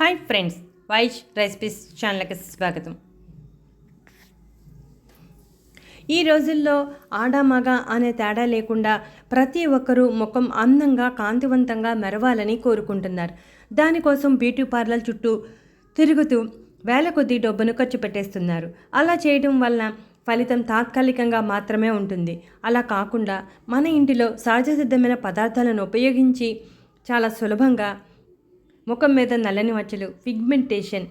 Hi friends Vaish recipes ఛానల్కి స్వాగతం. ఈ రోజుల్లో ఆడామగ అనే తేడా లేకుండా ప్రతి ఒక్కరూ ముఖం అందంగా కాంతివంతంగా మెరవాలని కోరుకుంటున్నారు. దానికోసం బ్యూటీ పార్లర్ చుట్టూ తిరుగుతూ వేల కొద్ది డబ్బును ఖర్చు పెట్టేస్తున్నారు. అలా చేయడం వల్ల ఫలితం తాత్కాలికంగా మాత్రమే ఉంటుంది. అలా కాకుండా మన ఇంటిలో సహజ సిద్ధమైన పదార్థాలను ఉపయోగించి చాలా సులభంగా ముఖం మీద నల్లని మచ్చలు పిగ్మెంటేషన్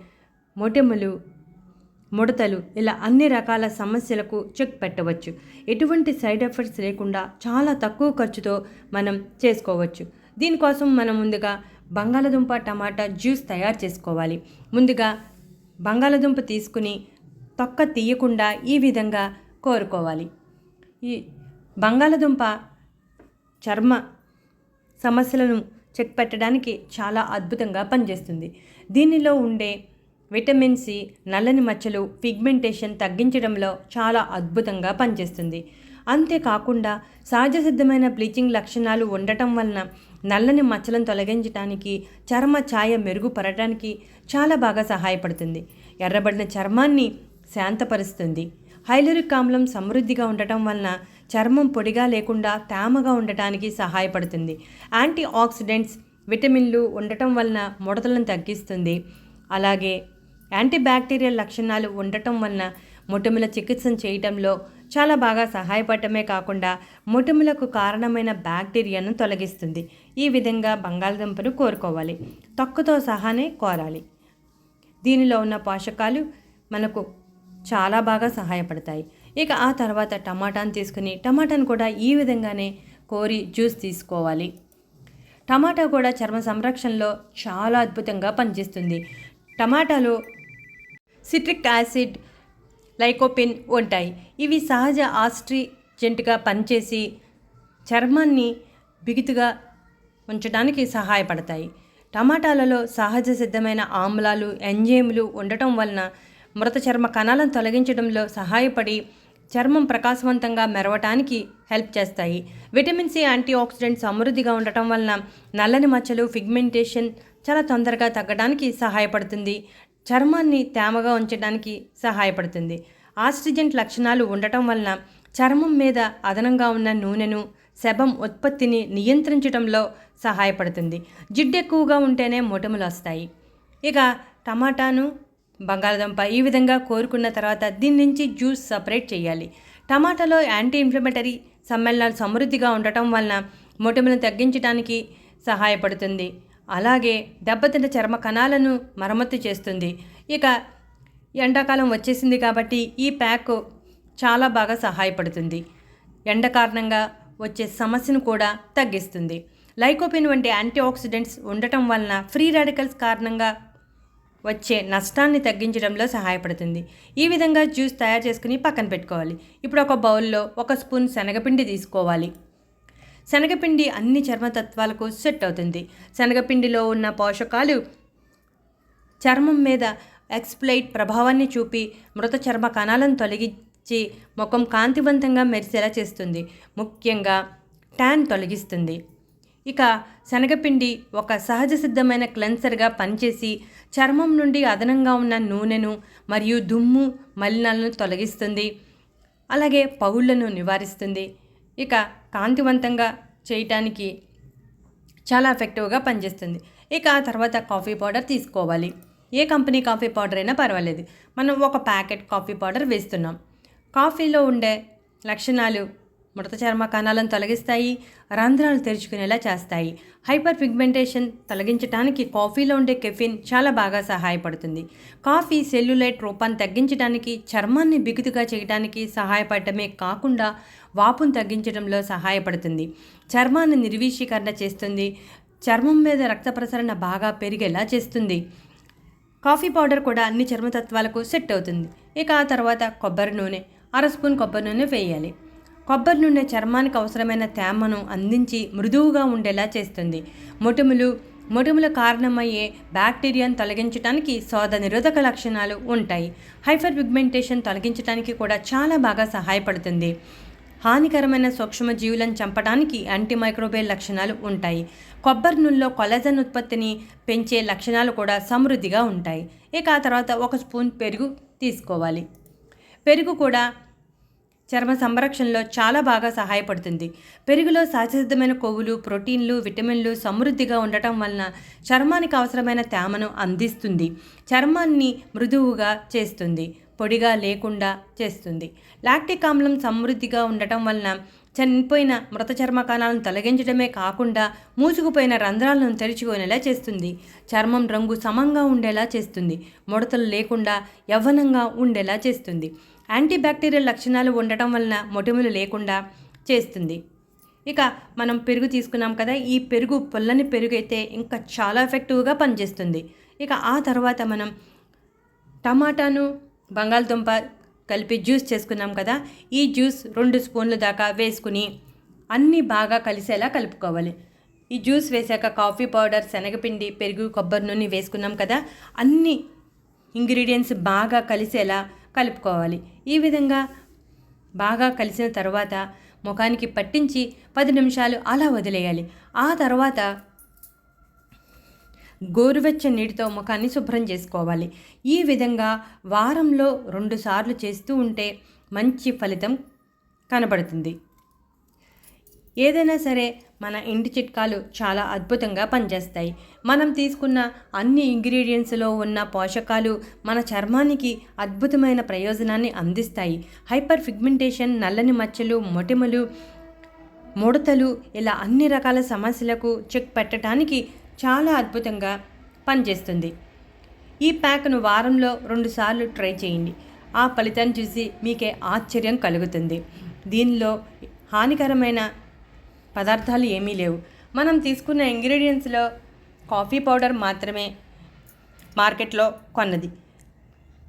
మొటెములు ముడతలు ఇలా అన్ని రకాల సమస్యలకు చెక్ పెట్టవచ్చు. ఎటువంటి సైడ్ ఎఫెక్ట్స్ లేకుండా చాలా తక్కువ ఖర్చుతో మనం చేసుకోవచ్చు. దీనికోసం మనం ముందుగా బంగాళదుంప టమాటా జ్యూస్ తయారు చేసుకోవాలి. ముందుగా బంగాళదుంప తీసుకుని తొక్క తీయకుండా ఈ విధంగా కోరుకోవాలి. ఈ బంగాళదుంప చర్మ సమస్యలను చెక్ పెట్టడానికి చాలా అద్భుతంగా పనిచేస్తుంది. దీనిలో ఉండే విటమిన్ సి నల్లని మచ్చలు పిగ్మెంటేషన్ తగ్గించడంలో చాలా అద్భుతంగా పనిచేస్తుంది. అంతేకాకుండా సహజ సిద్ధమైన బ్లీచింగ్ లక్షణాలు ఉండటం వలన నల్లని మచ్చలను తొలగించడానికి చర్మ ఛాయ మెరుగుపడటానికి చాలా బాగా సహాయపడుతుంది. ఎర్రబడిన చర్మాన్ని శాంతపరుస్తుంది. హైలరిక్ ఆమ్లం సమృద్ధిగా ఉండటం వలన చర్మం పొడిగా లేకుండా తేమగా ఉండటానికి సహాయపడుతుంది. యాంటీ ఆక్సిడెంట్స్ విటమిన్లు ఉండటం వలన ముడతలను తగ్గిస్తుంది. అలాగే యాంటీబ్యాక్టీరియల్ లక్షణాలు ఉండటం వలన మొటిమల చికిత్సను చేయటంలో చాలా బాగా సహాయపడటమే కాకుండా మొటిమలకు కారణమైన బ్యాక్టీరియాను తొలగిస్తుంది. ఈ విధంగా బంగాళదుంపను కోరుకోవాలి. తొక్కతో సహానే కోరాలి. దీనిలో ఉన్న పోషకాలు మనకు చాలా బాగా సహాయపడతాయి. ఇక ఆ తర్వాత టమాటాను తీసుకుని టమాటాను కూడా ఈ విధంగానే కోరి జ్యూస్ తీసుకోవాలి. టమాటా కూడా చర్మ సంరక్షణలో చాలా అద్భుతంగా పనిచేస్తుంది. టమాటాలో సిట్రిక్ యాసిడ్ లైకోపిన్ ఉంటాయి. ఇవి సహజ ఆస్ట్రిజెంట్గా పనిచేసి చర్మాన్ని బిగుతుగా ఉంచడానికి సహాయపడతాయి. టమాటాలలో సహజ సిద్ధమైన ఆమ్లాలు ఎంజైములు ఉండటం వలన మృత చర్మ కణాలను తొలగించడంలో సహాయపడి చర్మం ప్రకాశవంతంగా మెరవటానికి హెల్ప్ చేస్తాయి. విటమిన్ సి యాంటీ ఆక్సిడెంట్ సమృద్ధిగా ఉండటం వలన నల్లని మచ్చలు ఫిగ్మెంటేషన్ చాలా తొందరగా తగ్గడానికి సహాయపడుతుంది. చర్మాన్ని తేమగా ఉంచడానికి సహాయపడుతుంది. ఆస్ట్రిజెంట్ లక్షణాలు ఉండటం వలన చర్మం మీద అదనంగా ఉన్న నూనెను శబం ఉత్పత్తిని నియంత్రించడంలో సహాయపడుతుంది. జిడ్డు ఎక్కువగా ఉంటేనే మొటములు వస్తాయి. ఇక టమాటాను బంగాళదుంప ఈ విధంగా కోరుకున్న తర్వాత దీని నుంచి జ్యూస్ సపరేట్ చేయాలి. టమాటాలో యాంటీ ఇన్ఫ్లమేటరీ సమ్మేళనాలు సమృద్ధిగా ఉండటం వలన మొటిమలను తగ్గించడానికి సహాయపడుతుంది. అలాగే దెబ్బతిన్న చర్మ కణాలను మరమ్మతు చేస్తుంది. ఇక ఎండాకాలం వచ్చేసింది కాబట్టి ఈ ప్యాక్ చాలా బాగా సహాయపడుతుంది. ఎండ కారణంగా వచ్చే సమస్యను కూడా తగ్గిస్తుంది. లైకోపిన్ వంటి యాంటీ ఆక్సిడెంట్స్ ఉండటం వలన ఫ్రీ రాడికల్స్ కారణంగా వచ్చే నష్టాన్ని తగ్గించడంలో సహాయపడుతుంది. ఈ విధంగా జ్యూస్ తయారు చేసుకుని పక్కన పెట్టుకోవాలి. ఇప్పుడు ఒక బౌల్లో ఒక స్పూన్ శనగపిండి తీసుకోవాలి. శనగపిండి అన్ని చర్మతత్వాలకు సెట్ అవుతుంది. శనగపిండిలో ఉన్న పోషకాలు చర్మం మీద ఎక్స్ప్లైట్ ప్రభావాన్ని చూపి మృత చర్మ కణాలను తొలగించి ముఖం కాంతివంతంగా మెరిసేలా చేస్తుంది. ముఖ్యంగా ట్యాన్ తొలగిస్తుంది. ఇక శనగపిండి ఒక సహజ సిద్ధమైన క్లెన్సర్గా పనిచేసి చర్మం నుండి అదనంగా ఉన్న నూనెను మరియు దుమ్ము మలినాలను తొలగిస్తుంది. అలాగే పగుళ్ళను నివారిస్తుంది. ఇక కాంతివంతంగా చేయటానికి చాలా ఎఫెక్టివ్గా పనిచేస్తుంది. ఇక ఆ తర్వాత కాఫీ పౌడర్ తీసుకోవాలి. ఏ కంపెనీ కాఫీ పౌడర్ అయినా పర్వాలేదు. మనం ఒక ప్యాకెట్ కాఫీ పౌడర్ వేస్తున్నాం. కాఫీలో ఉండే లక్షణాలు ముడత చర్మ కణాలను తొలగిస్తాయి రంధ్రాలు తెరుచుకునేలా చేస్తాయి. హైపర్ పిగ్మెంటేషన్ తొలగించడానికి కాఫీలో ఉండే కెఫిన్ చాలా బాగా సహాయపడుతుంది. కాఫీ సెల్యులైట్ రూపాన్ని తగ్గించడానికి చర్మాన్ని బిగుతుగా చేయడానికి సహాయపడటమే కాకుండా వాపును తగ్గించడంలో సహాయపడుతుంది. చర్మాన్ని నిర్వీషీకరణ చేస్తుంది. చర్మం మీద రక్త ప్రసరణ బాగా పెరిగేలా చేస్తుంది. కాఫీ పౌడర్ కూడా అన్ని చర్మతత్వాలకు సెట్ అవుతుంది. ఇక ఆ తర్వాత కొబ్బరి నూనె అర స్పూన్ కొబ్బరి నూనె వేయాలి. కొబ్బరి నూనె చర్మానికి అవసరమైన తేమను అందించి మృదువుగా ఉండేలా చేస్తుంది. మొటిములు మొటిముల కారణమయ్యే బ్యాక్టీరియాను తొలగించడానికి శోధ నిరోధక లక్షణాలు ఉంటాయి. హైపర్ పిగ్మెంటేషన్ తొలగించడానికి కూడా చాలా బాగా సహాయపడుతుంది. హానికరమైన సూక్ష్మజీవులను చంపడానికి యాంటీమైక్రోబేల్ లక్షణాలు ఉంటాయి. కొబ్బరి నూనెలో కొలజన్ ఉత్పత్తిని పెంచే లక్షణాలు కూడా సమృద్ధిగా ఉంటాయి. ఇక ఆ తర్వాత ఒక స్పూన్ పెరుగు తీసుకోవాలి. పెరుగు కూడా చర్మ సంరక్షణలో చాలా బాగా సహాయపడుతుంది. పెరుగులో సహజసిద్ధమైన కొవ్వులు ప్రోటీన్లు విటమిన్లు సమృద్ధిగా ఉండటం వలన చర్మానికి అవసరమైన తేమను అందిస్తుంది. చర్మాన్ని మృదువుగా చేస్తుంది పొడిగా లేకుండా చేస్తుంది. లాక్టిక్ ఆమ్లం సమృద్ధిగా ఉండటం వలన చనిపోయిన మృత చర్మ కణాలను తొలగించడమే కాకుండా మూసుకుపోయిన రంధ్రాలను తెరిచిపోయినలా చేస్తుంది. చర్మం రంగు సమంగా ఉండేలా చేస్తుంది. ముడతలు లేకుండా యవ్వనంగా ఉండేలా చేస్తుంది. యాంటీబ్యాక్టీరియల్ లక్షణాలు ఉండటం వలన మొటిములు లేకుండా చేస్తుంది. ఇక మనం పెరుగు తీసుకున్నాం కదా ఈ పెరుగు పొల్లని పెరుగు అయితే ఇంకా చాలా ఎఫెక్టివ్గా పనిచేస్తుంది. ఇక ఆ తర్వాత మనం టమాటాను బంగాళదుంప కలిపి జ్యూస్ చేసుకున్నాం కదా ఈ జ్యూస్ రెండు స్పూన్ల దాకా వేసుకుని అన్నీ బాగా కలిసేలా కలుపుకోవాలి. ఈ జ్యూస్ వేసాక కాఫీ పౌడర్ శనగపిండి పెరుగు కొబ్బరి నూనె వేసుకున్నాం కదా అన్ని ఇంగ్రీడియంట్స్ బాగా కలిసేలా కలుపుకోవాలి. ఈ విధంగా బాగా కలిసిన తర్వాత ముఖానికి పట్టించి పది నిమిషాలు అలా వదిలేయాలి. ఆ తర్వాత గోరువెచ్చని నీటితో ముఖాన్ని శుభ్రం చేసుకోవాలి. ఈ విధంగా వారంలో రెండుసార్లు చేస్తూ ఉంటే మంచి ఫలితం కనబడుతుంది. ఏదైనా సరే మన ఇంటి చిట్కాలు చాలా అద్భుతంగా పనిచేస్తాయి. మనం తీసుకున్న అన్ని ఇంగ్రీడియంట్స్లో ఉన్న పోషకాలు మన చర్మానికి అద్భుతమైన ప్రయోజనాన్ని అందిస్తాయి. హైపర్ ఫిగ్మెంటేషన్ నల్లని మచ్చలు మొటిమలు ముడతలు ఇలా అన్ని రకాల సమస్యలకు చెక్ పెట్టడానికి చాలా అద్భుతంగా పనిచేస్తుంది. ఈ ప్యాక్ను వారంలో రెండుసార్లు ట్రై చేయండి. ఆ ఫలితాన్ని చూసి మీకే ఆశ్చర్యం కలుగుతుంది. దీనిలో హానికరమైన పదార్థాలు ఏమీ లేవు. మనం తీసుకున్న ఇంగ్రీడియంట్స్లో కాఫీ పౌడర్ మాత్రమే మార్కెట్లో కొన్నది.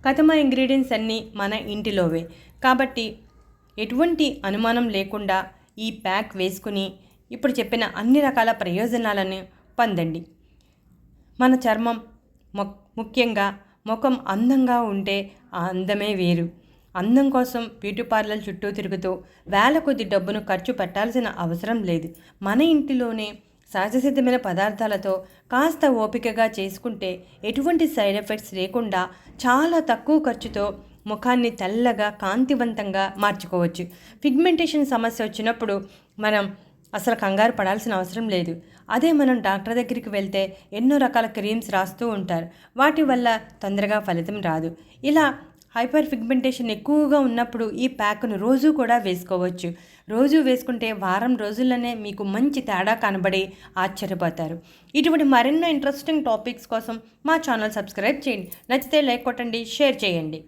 కథమ ఇంగ్రీడియంట్స్ అన్నీ మన ఇంటిలోవే. కాబట్టి ఎటువంటి అనుమానం లేకుండా ఈ ప్యాక్ వేసుకుని ఇప్పుడు చెప్పిన అన్ని రకాల ప్రయోజనాలను పొందండి మన చర్మం ముఖ్యంగా ముఖం అందంగా ఉంటే ఆ అందమే వేరు. అందం కోసం బ్యూటీ పార్లర్ చుట్టూ తిరుగుతూ వేల కొద్ది డబ్బును ఖర్చు పెట్టాల్సిన అవసరం లేదు. మన ఇంటిలోనే సహజసిద్ధమైన పదార్థాలతో కాస్త ఓపికగా చేసుకుంటే ఎటువంటి సైడ్ ఎఫెక్ట్స్ లేకుండా చాలా తక్కువ ఖర్చుతో ముఖాన్ని తెల్లగా కాంతివంతంగా మార్చుకోవచ్చు. పిగ్మెంటేషన్ సమస్య వచ్చినప్పుడు మనం అసలు కంగారు పడాల్సిన అవసరం లేదు. అదే మనం డాక్టర్ దగ్గరికి వెళ్తే ఎన్నో రకాల క్రీమ్స్ రాస్తూ ఉంటారు. వాటి వల్ల తొందరగా ఫలితం రాదు. ఇలా హైపర్ పిగ్మెంటేషన్ ఎక్కువగా ఉన్నప్పుడు ఈ ప్యాక్ను రోజు కూడా వేసుకోవచ్చు. రోజు వేసుకుంటే వారం రోజుల్లోనే మీకు మంచి తేడా కనబడి ఆశ్చర్యపోతారు. ఇటువంటి మరెన్నో ఇంట్రెస్టింగ్ టాపిక్స్ కోసం మా ఛానల్ సబ్స్క్రైబ్ చేయండి. నచ్చితే లైక్ కొట్టండి షేర్ చేయండి.